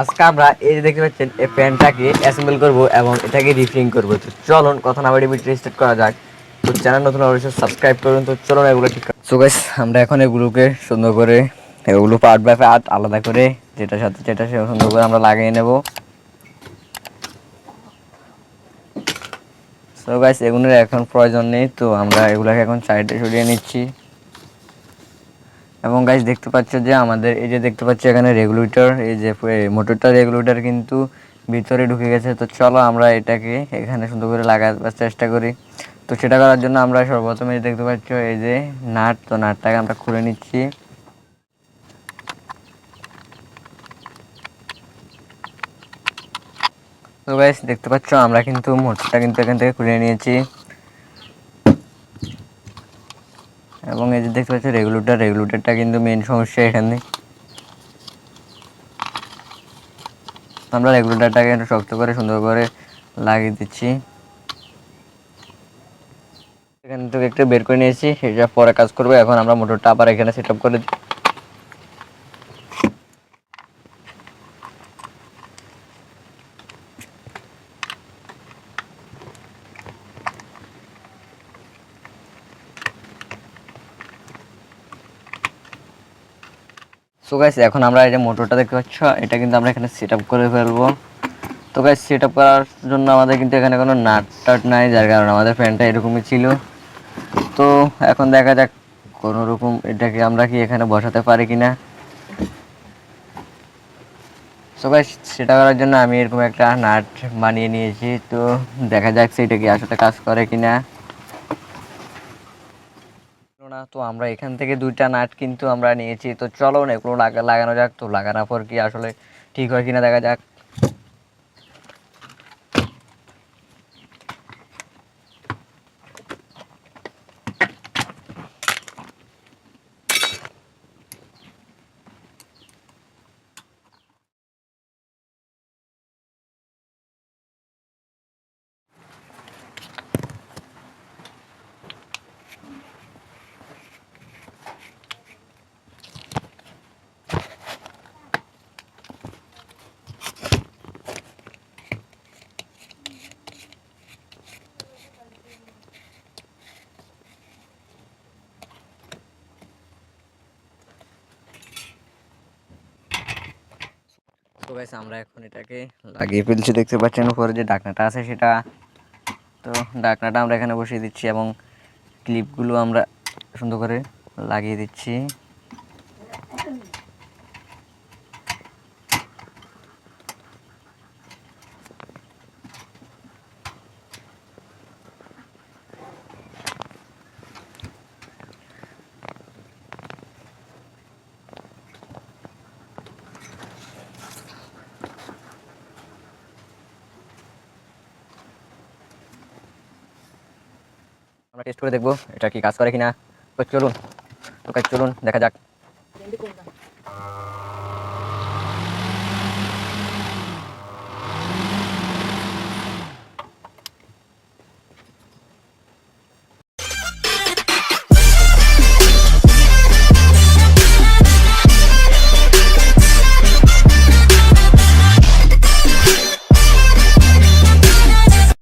আজকে আমরা এই যে দেখতে পাচ্ছেন, এই ফ্যানটাকে অ্যাসেম্বল করব এবং এটাকে রিফিলিং করব। তো চলুন, কথা না বাড়ি ভিডিও করা যাক। তো চ্যানেল নতুন অবশ্যই সাবস্ক্রাইব করুন। তো চলুন, এগুলো ঠিক সো গাইস আমরা এখন এগুলোকে সুন্দর করে, এগুলো পার্ট বাই পার্ট আলাদা করে যেটার সাথে যেটা সে সুন্দর করে আমরা লাগিয়ে নেব। সো গাইস এগুলোর এখন প্রয়োজন নেই। তো আমরা এগুলোকে এখন সাইডে সরিয়ে নিচ্ছি। এবং গাইস দেখতে পাচ্ছ যে আমাদের এই যে দেখতে পাচ্ছ এখানে রেগুলেটর এই যে মোটরটা রেগুলেটর কিন্তু ভিতরে ঢুকে গেছে। তো চলো আমরা এটাকে এখানে সুন্দর করে লাগাবার চেষ্টা করি। তো সেটা করার জন্য আমরা সর্বপ্রথমে দেখতে পাচ্ছ, এই যে নাট, তো নাটটাকে আমরা খুলে নিচ্ছি। তো গাইস দেখতে পাচ্ছ, আমরা কিন্তু মোটরটা কিন্তু এখান থেকে খুলে নিয়েছি। এবং এই যে দেখতে পাচ্ছি রেগুলেটর রেগুলেটরটা কিন্তু মেন সমস্যা এখানে। আমরা রেগুলেটরটাকে একটু শক্ত করে, সুন্দর করে লাগিয়ে দিচ্ছি। এখান থেকে একটু বের করে নিয়েছি, সেটা পরে কাজ করব। এখন আমরা মোটরটা আবার এখানে সেট করে দিই। সো গাইস এখন আমরা এই যে মোটরটা দেখতে পাচ্ছ, এটা কিন্তু আমরা এখানে সেট করে ফেলব। তো গাইস সেট করার জন্য আমাদের কিন্তু এখানে কোনো নাট টাট নাই, যার কারণে আমাদের ফ্যানটা এরকমই ছিল। তো এখন দেখা যাক কোনো রকম এটাকে আমরা কি এখানে বসাতে পারি কিনা। সো গাইস সেটা করার জন্য আমি এরকম একটা নাট বানিয়ে নিয়েছি। তো দেখা যাক সেটা কি আসলে কাজ করে কিনা। না তো আমরা এখান থেকে দুইটা নাট কিন্তু আমরা নিয়েছি। তো চলো না এগুলো লাগা- লাগানো যাক। তো লাগানোর পর কি আসলে ঠিক হয় কিনা দেখা যাক। তো গাইস আমরা এখন এটাকে লাগিয়ে ফেলছি, দেখতে পাচ্ছেন উপরে যে ডাকনাটা আছে সেটা। তো ডাকনাটা আমরা এখানে বসিয়ে দিচ্ছি এবং ক্লিপগুলো আমরা সুন্দর করে লাগিয়ে দিচ্ছি। আমরা টেস্ট করে দেখব এটা কি কাজ করে কিনা। তো চলুন ওকে চলুন, দেখা যাক।